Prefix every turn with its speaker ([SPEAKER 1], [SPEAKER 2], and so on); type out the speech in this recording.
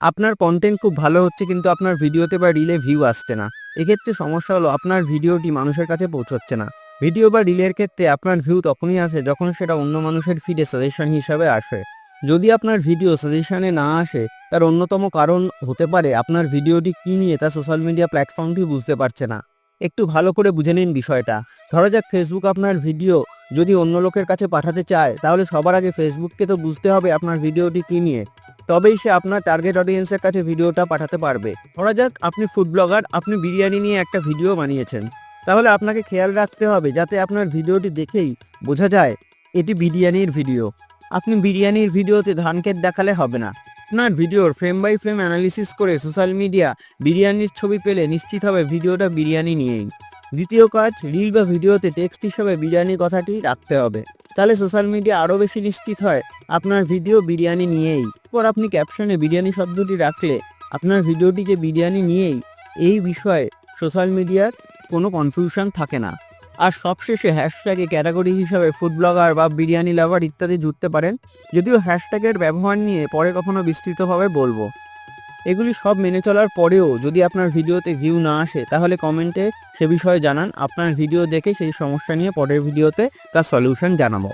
[SPEAKER 1] আপনার কন্টেন্ট খুব ভালো হচ্ছে কিন্তু আপনার ভিডিওতে বা রিলে ভিউ আসছে না। এক্ষেত্রে সমস্যা হলো আপনার ভিডিওটি মানুষের কাছে পৌঁছচ্ছে না। ভিডিও বা রিলের ক্ষেত্রে আপনার ভিউ তখনই আসে যখন সেটা অন্য মানুষের ফিডে সাজেশন হিসাবে আসে। যদি আপনার ভিডিও সাজেশনে না আসে, তার অন্যতম কারণ হতে পারে আপনার ভিডিওটি কী নিয়ে তা সোশ্যাল মিডিয়া প্ল্যাটফর্মটি বুঝতে পারছে না। একটু ভালো করে বুঝে নিন বিষয়টা। ধরা যাক ফেসবুক আপনার ভিডিও যদি অন্য লোকের কাছে পাঠাতে চায়, তাহলে সবার আগে ফেসবুককে তো বুঝতে হবে আপনার ভিডিওটি কী নিয়ে। তবেই সে আপনার টার্গেট অডিয়েন্সের কাছে ভিডিওটা পাঠাতে পারবে। ধরা যাক আপনি ফুড ব্লগার আপনি বিরিয়ানি নিয়ে একটা ভিডিও বানিয়েছেন। তাহলে আপনাকে খেয়াল রাখতে হবে যাতে আপনার ভিডিওটি দেখেই বোঝা যায় এটি বিরিয়ানির ভিডিও। আপনি বিরিয়ানির ভিডিওতে ধানক্ষেত দেখালে হবে না। আপনার ভিডিওর ফ্রেম বাই ফ্রেম অ্যানালিসিস করে সোশ্যাল মিডিয়া বিরিয়ানির ছবি পেলে নিশ্চিত হবে ভিডিওটা বিরিয়ানি নিয়েই। দ্বিতীয় কাজ রিল বা ভিডিওতে টেক্সট হিসাবে বিরিয়ানির কথাটি রাখতে হবে। তাহলে সোশ্যাল মিডিয়া আরও বেশি নিশ্চিত হয়। আপনার ভিডিও বিরিয়ানি নিয়েই। পর আপনি ক্যাপশনে বিরিয়ানি শব্দটি রাখলে আপনার ভিডিওটিকে বিরিয়ানি নিয়েই এই বিষয়ে সোশ্যাল মিডিয়ার কোনো কনফিউশন থাকে না। আর সবশেষে হ্যাশট্যাগে ক্যাটাগরি হিসাবে ফুড ব্লগার বা বিরিয়ানি লাভার ইত্যাদি জুড়তে পারেন। যদিও হ্যাশট্যাগের ব্যবহার নিয়ে পরে কখনো বিস্তৃতভাবে বলব। এগুলি সব মেনে চলার পরেও যদি আপনার ভিডিওতে ভিউ না আসে, তাহলে কমেন্টে সে বিষয়ে জানান। আপনার ভিডিও দেখে সেই সমস্যা নিয়ে পরের ভিডিওতে তার সলিউশন জানাব।